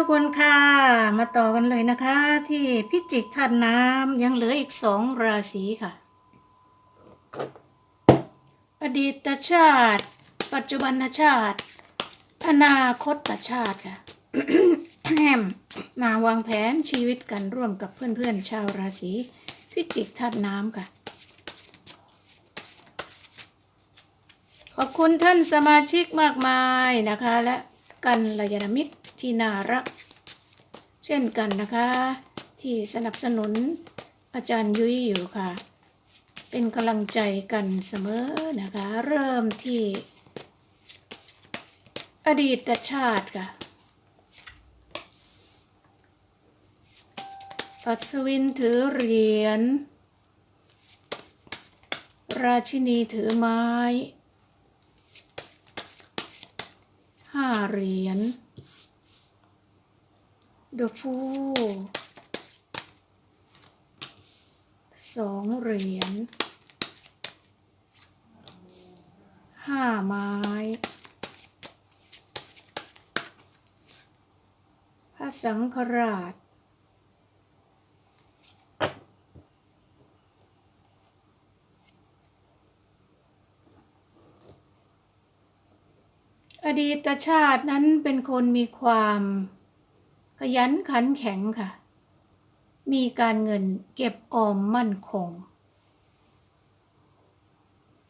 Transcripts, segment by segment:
ทุกคนค่ะ มาต่อกันเลยนะคะ ที่พิจิกธาตุน้ำยังเหลืออีกสองราศีค่ะ อดีตชาติ ปัจจุบันชาติ อนาคตชาติค่ะแฮมมาวางแผนชีวิตกันร่วมกับเพื่อนๆชาวราศีพิจิกธาตุน้ำค่ะ ขอบคุณท่านสมาชิกมากมายนะคะและกันลยาณมิตร ที่น่ารัก เช่นกันนะคะ ที่สนับสนุนอาจารย์ยุ้ยอยู่ค่ะ เป็นกำลังใจกันเสมอนะคะ เริ่มที่ อดีตชาติค่ะปัสวินถือเหรียญ ราชินีถือไม้ห้าเหรียญ The Fool สองเหรียญห้าไม้พระสังฆราชอดีตชาตินั้นเป็นคนมีความ ขยันขันแข็งค่ะ มีการเงินเก็บออมมั่นคง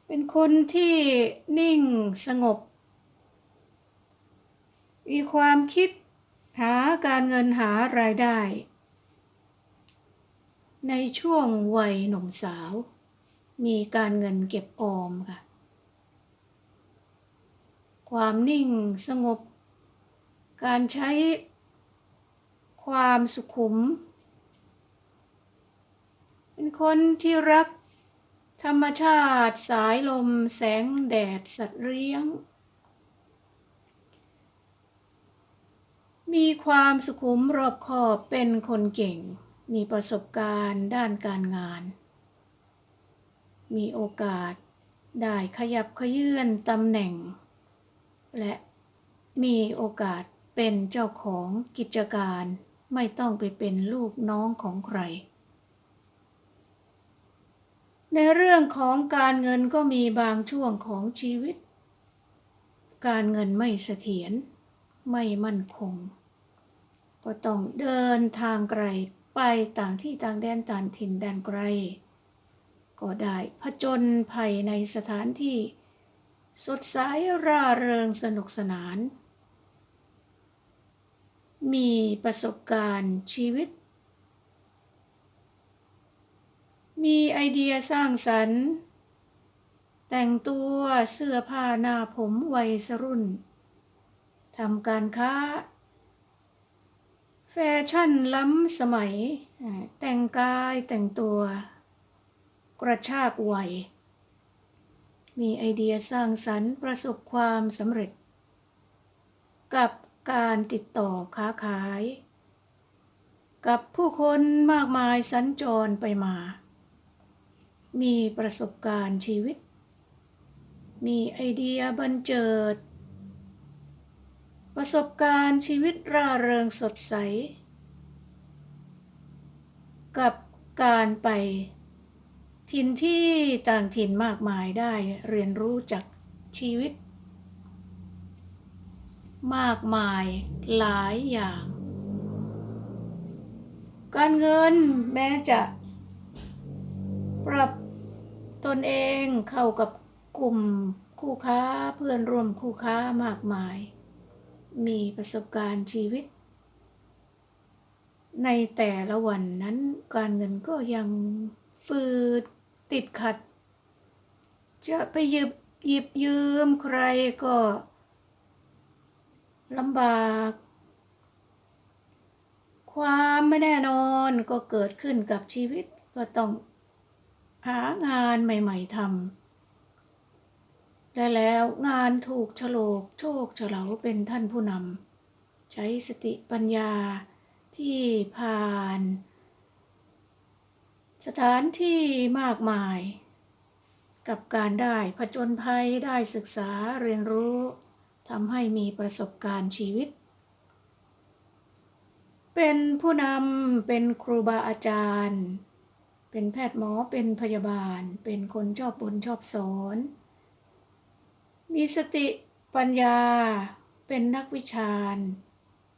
เป็นคนที่นิ่งสงบ มีความคิดหาการเงินหารายได้ ในช่วงวัยหนุ่มสาว มีการเงินเก็บออมค่ะ ความนิ่งสงบ การใช้ ความสุขุม เป็นคนที่รัก ธรรมชาติสายลมแสงแดดสัตว์เลี้ยง มีความสุขุมรอบคอบเป็นคนเก่ง มีประสบการณ์ด้านการงาน มีโอกาสได้ขยับขยื่นตำแหน่ง และมีโอกาสเป็นเจ้าของกิจการ ไม่ต้องไปเป็นลูกน้องของใคร ในเรื่องของการเงินก็มีบางช่วงของชีวิต การเงินไม่เสถียรไม่มั่นคง ก็ต้องเดินทางไกลไปต่างที่ต่างแดนต่างถิ่นแดนไกล ก็ได้ผจญภัยในสถานที่ สดใสร่าเริงสนุกสนาน มีประสบการณ์ชีวิต มีไอเดียสร้างสรรค์ แต่งตัวเสื้อผ้าหน้าผมวัยรุ่นทำการค้า แฟชั่นล้ำสมัย แต่งกายแต่งตัว กระชากวัย มีไอเดียสร้างสรรค์ประสบความสำเร็จ กับ การติดต่อค้าขาย กับผู้คนมากมายสัญจรไปมา มีประสบการณ์ชีวิต มีไอเดียบันเจิด ประสบการณ์ชีวิตร่าเริงสดใส กับการไปถิ่นที่ต่างถิ่นมากมายได้เรียนรู้จากชีวิต มากมายหลายอย่าง การเงินแม้จะปรับตนเองเข้ากับกลุ่มคู่ค้าเพื่อนร่วมคู่ค้ามากมาย มีประสบการณ์ชีวิต ในแต่ละวันนั้นการเงินก็ยังฟืดติดขัด จะไปหยิบหยิบยืมใครก็ ลำบาก ความไม่แน่นอนก็เกิดขึ้นกับชีวิตก็ต้องหางานใหม่ ๆทำและแล้วงานถูกฉลกโชคเฉลาเป็นท่านผู้นำใช้สติปัญญาที่ผ่าน สถานที่มากมาย กับการได้ผจญภัยได้ศึกษาเรียนรู้ ทำให้มีประสบการณ์ชีวิต เป็นผู้นำเป็นครูบาอาจารย์ เป็นแพทย์หมอเป็นพยาบาล เป็นคนชอบบุญชอบสอน มีสติปัญญา เป็นนักวิชาญ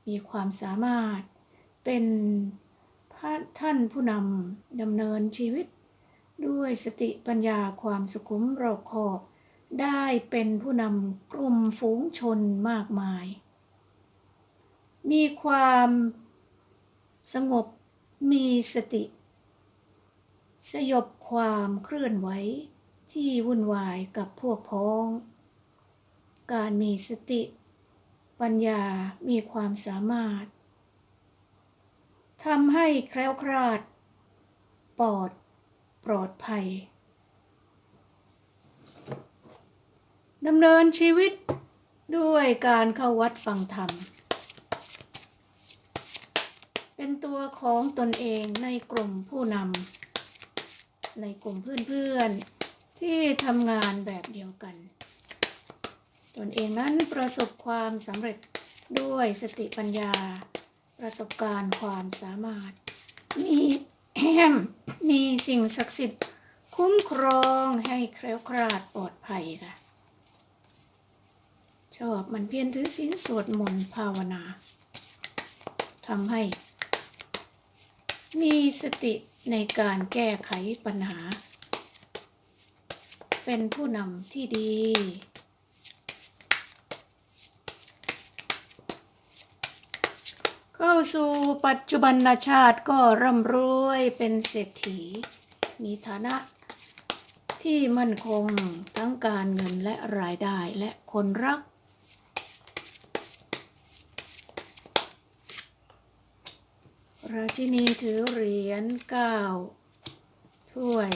มีความสามารถ เป็นท่านผู้นำดำเนินชีวิต ด้วยสติปัญญาความสุขุมรอบคอบ ได้เป็นผู้นำกลุ่มฝูงชนมากมาย มีความสงบมีสติ สยบความเคลื่อนไหวที่วุ่นวายกับพวกพ้อง การมีสติ ปัญญามีความสามารถทำให้แคล้วคลาด ปลอด ปลอดภัย ดำเนินชีวิตด้วยการเข้าวัดฟังธรรม เป็นตัวของตนเองในกลุ่มผู้นำในกลุ่มเพื่อนๆที่ทำงานแบบเดียวกัน ตนเองนั้นประสบความสำเร็จด้วยสติปัญญา ประสบการณ์ความสามารถ มีแฮมมีสิ่งศักดิ์สิทธิ์ คุ้มครองให้แคล้วคลาดปลอดภัยค่ะ ชอบมันเพียรถือศีลสวดมนต์ภาวนาทำให้ มีสติในการแก้ไขปัญหา เป็นผู้นำที่ดีเข้าสู่ปัจจุบันชาติก็ร่ำรวยเป็นเศรษฐี มีฐานะที่มั่นคงทั้งการเงินและรายได้และคนรัก ราชินีถือเหรียญเก้าถ้วย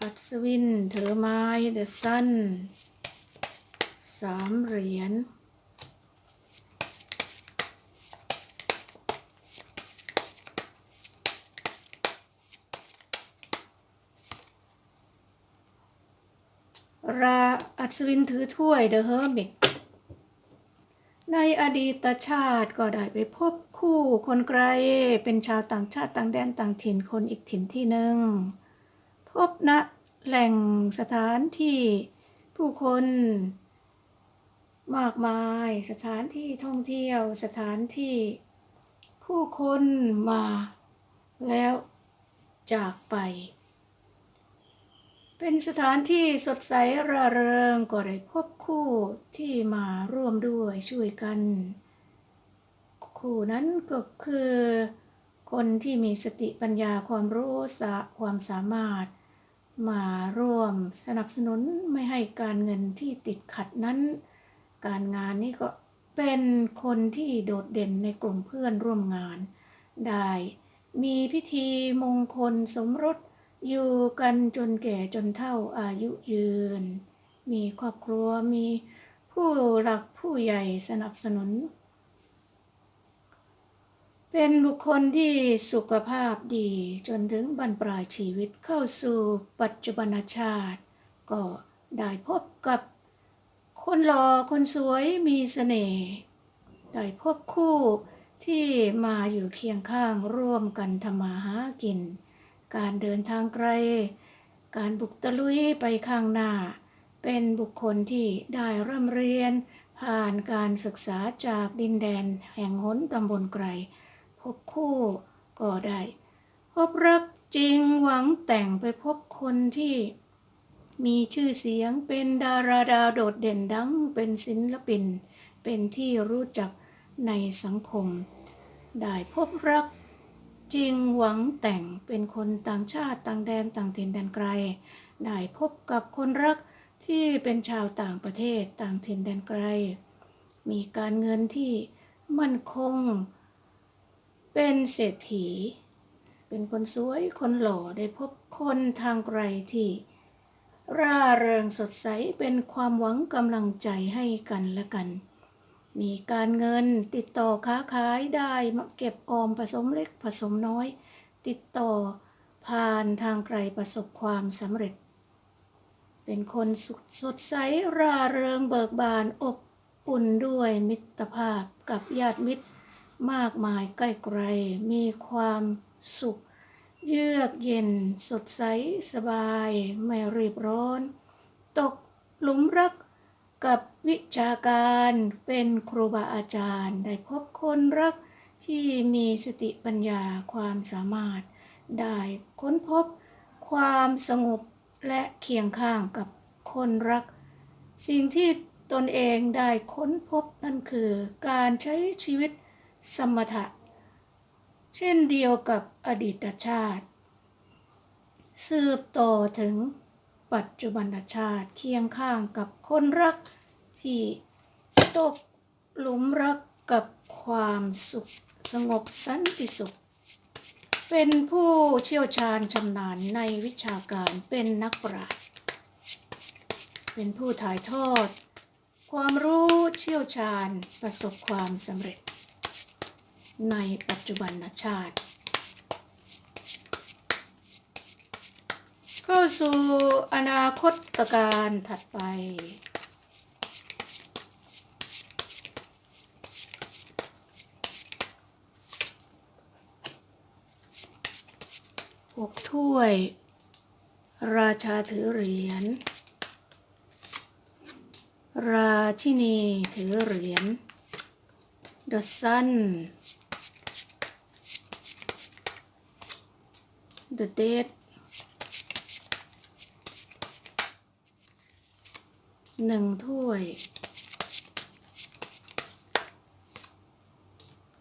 อัศวินถือไม้เดอะซันสามเหรียญราอัศวินถือถ้วยเดอะเฮอร์มิตในอดีตชาติก็ได้ไปพบ คู่คนไกลเป็นชาวต่างชาติต่างแดนต่างถิ่นคนอีกถิ่นที่หนึ่ง พบณแหล่งสถานที่ผู้คน มากมายสถานที่ท่องเที่ยวสถานที่ ผู้คนมา แล้วจากไป เป็นสถานที่สดใสร่าเริงก็ได้พบคู่ที่มาร่วมด้วยช่วยกัน คู่นั้นก็คือ คนที่มีสติปัญญาความรู้สะความสามารถ มาร่วมสนับสนุนไม่ให้การเงินที่ติดขัดนั้น การงานนี้ก็เป็นคนที่โดดเด่นในกลุ่มเพื่อนร่วมงาน ได้มีพิธีมงคลสมรสอยู่กันจนแก่จนเฒ่าอายุยืน มีครอบครัวมีผู้หลักผู้ใหญ่สนับสนุน เป็นบุคคลที่สุขภาพดีจนถึงบรรปลายชีวิตเข้าสู่ปัจจุบันชาติ ก็ได้พบกับคนหล่อคนสวยมีเสน่ห์ได้พบคู่ที่มาอยู่เคียงข้างร่วมกันทำมาหากิน การเดินทางไกล การบุกตะลุยไปข้างหน้า เป็นบุคคลที่ได้เริ่มเรียน ผ่านการศึกษาจากดินแดนแห่งหนตำบลไกล พบคู่ก็ได้ พบรักจริงหวังแต่งไปพบคนที่มีชื่อเสียงเป็นดาราดาวโดดเด่นดังเป็นศิลปิน เป็นที่รู้จักในสังคม ได้พบรักจริงหวังแต่งเป็นคนต่างชาติต่างแดนต่างถิ่นแดนไกล ได้พบกับคนรักที่เป็นชาวต่างประเทศต่างถิ่นแดนไกล มีการเงินที่มั่นคง เป็นเศรษฐี เป็นคนสวยคนหล่อได้พบคนทางไกลที่ ร่าเริงสดใสเป็นความหวังกำลังใจให้กันและกัน มีการเงินติดต่อค้าขายได้มาเก็บออมผสมเล็กผสมน้อย ติดต่อผ่านทางไกลประสบความสำเร็จ เป็นคนสสดใสร่าเริงเบิกบานอบอุ่นด้วยมิตรภาพกับญาติมิตร มากมายใกล้ไกลมีความสุข เยือกเย็นสดใสสบาย ไม่รีบร้อน ตกหลุมรักกับวิชาการเป็นครูบาอาจารย์ ได้พบคนรักที่มีสติปัญญาความสามารถ ได้ค้นพบความสงบและเคียงข้างกับคนรัก สิ่งที่ตนเองได้ค้นพบนั่นคือการใช้ชีวิต สมถะ เช่นเดียวกับอดีตชาติ สืบต่อถึงปัจจุบันชาติเคียงข้างกับคนรักที่ตกหลุมรักกับความสุขสงบสันติสุข เป็นผู้เชี่ยวชาญชำนาญในวิชาการเป็นนักปราชญ์เป็นผู้ถ่ายทอด ความรู้เชี่ยวชาญประสบความสำเร็จ ในปัจจุบันชาติ เข้าสู่อนาคตการถัดไปหกถ้วย ราชาถือเหรียญ ราชินีถือเหรียญ The Sun The Dead หนึ่งถ้วย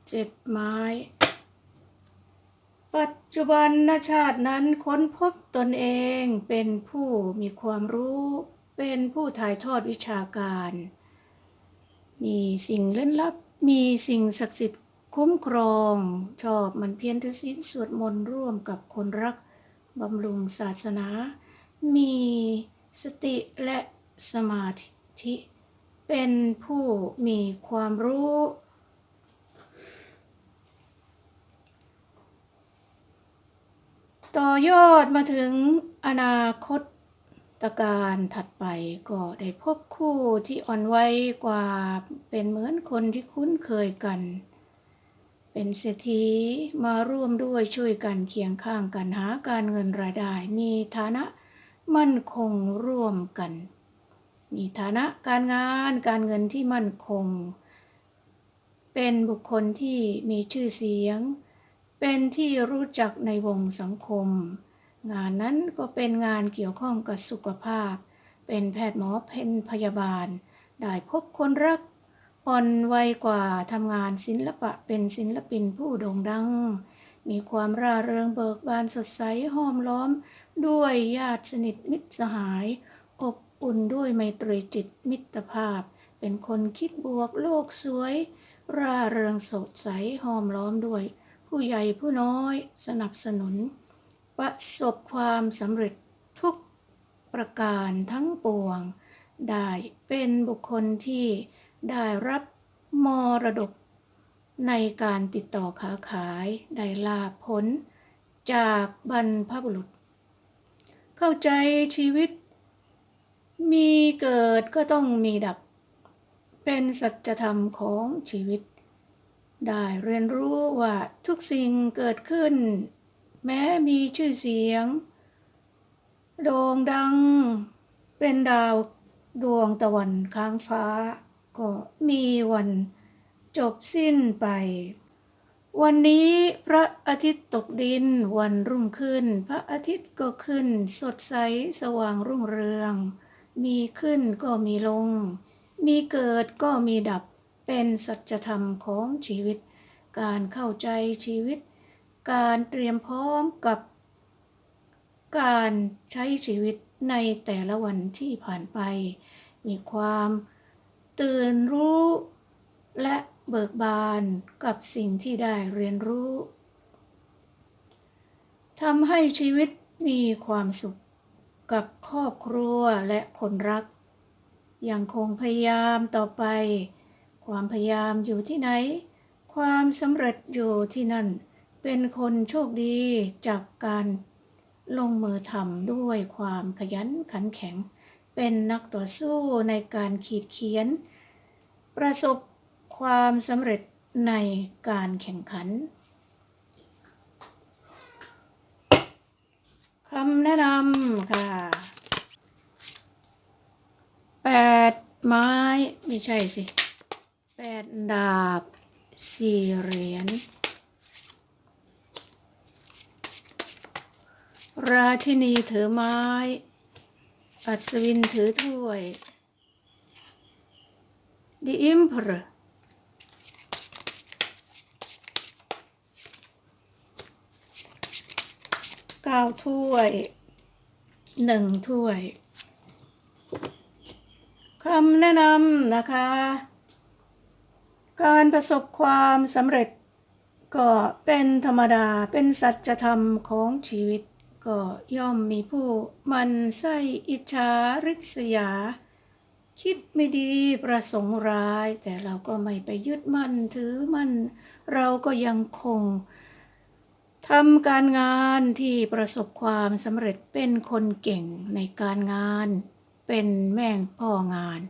เจ็ดไม้ ปัจจุบันชาตินั้นค้นพบตนเองเป็นผู้มีความรู้ เป็นผู้ถ่ายทอดวิชาการ มีสิ่งเล่นลับ มีสิ่งศักดิ์สิทธิ์ คุ้มครอง ชอบมันเพียรถือศีลสวดมนต์ร่วมกับคนรักบำรุงศาสนา มีสติและสมาธิ เป็นผู้มีความรู้ ต่อยอดมาถึงอนาคตตการถัดไปก็ได้พบคู่ที่อ่อนไหวกว่าเป็นเหมือนคนที่คุ้นเคยกัน เป็นเศรษฐีมาร่วมด้วยช่วยกันเคียงข้างกันหาการเงินรายได้ มีฐานะมั่นคงร่วมกัน มีฐานะการงานการเงินที่มั่นคง เป็นบุคคลที่มีชื่อเสียง เป็นที่รู้จักในวงสังคม งานนั้นก็เป็นงานเกี่ยวข้องกับสุขภาพ เป็นแพทย์หมอเป็นพยาบาล ได้พบคนรัก อ่อนวัยกว่าทำงานศิลปะเป็นศิลปินผู้โด่งดัง มีความร่าเริงเบิกบานสดใสห้อมล้อม ด้วยญาติสนิทมิตรสหาย อบอุ่นด้วยไมตรีจิตมิตรภาพ เป็นคนคิดบวกโลกสวย ร่าเริงสดใสห้อมล้อมด้วย ผู้ใหญ่ผู้น้อยสนับสนุน ประสบความสำเร็จทุกประการทั้งปวง ได้เป็นบุคคลที่ ได้รับมรดก ในการติดต่อค้าขายได้ลาภผล จากบรรพบุรุษ เข้าใจชีวิต มีเกิดก็ต้องมีดับ เป็นสัจธรรมของชีวิต ได้เรียนรู้ว่าทุกสิ่งเกิดขึ้น แม้มีชื่อเสียง โด่งดังเป็นดาวดวงตะวันค้างฟ้า ก็มีวันจบสิ้นไป วันนี้พระอาทิตย์ตกดินวันรุ่งขึ้น พระอาทิตย์ก็ขึ้นสดใสสว่างรุ่งเรือง มีขึ้นก็มีลง มีเกิดก็มีดับเป็นสัจธรรมของชีวิต การเข้าใจชีวิต การเตรียมพร้อมกับการใช้ชีวิตในแต่ละวันที่ผ่านไป มีความ ตื่นรู้ และเบิกบานกับสิ่งที่ได้เรียนรู้ทำให้ชีวิตมีความสุขกับครอบครัวและคนรัก ยังคงพยายามต่อไป ความพยายามอยู่ที่ไหน ความสำเร็จอยู่ที่นั่น เป็นคนโชคดีจากการลงมือทำด้วยความขยันขันแข็ง เป็นนักต่อสู้ในการขีดเขียน ประสบความสำเร็จในการแข่งขันคำแนะนำค่ะแปดไม้ไม่ใช่สิแปดดาบสี่เหรียญราชินีถือไม้ อัศวินถือถ้วย The Emperor เก้าถ้วยหนึ่งถ้วยคำแนะนำนะคะ การประสบความสำเร็จก็เป็นธรรมดาเป็นสัจธรรมของชีวิต ก็ย่อมมีผู้มันไส้อิจฉาริษยา คิดไม่ดีประสงค์ร้าย แต่เราก็ไม่ไปยึดมั่นถือมั่น เราก็ยังคงทำการงานที่ประสบความสำเร็จเป็นคนเก่งในการงาน เป็นแม่งพ่องาน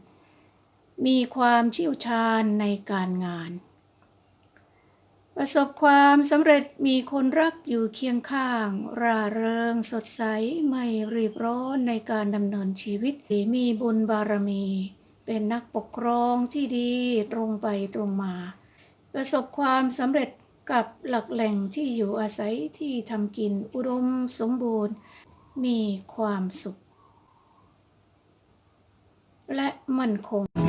มีความเชี่ยวชาญในการงาน ประสบความสำเร็จมีคนรักอยู่เคียงข้าง ร่าเริงสดใส ไม่รีบร้อนในการดำเนินชีวิตมีบุญบารมี เป็นนักปกครองที่ดีตรงไปตรงมา ประสบความสำเร็จกับหลักแหล่งที่อยู่อาศัยที่ทำกินอุดมสมบูรณ์ มีความสุข และมั่นคง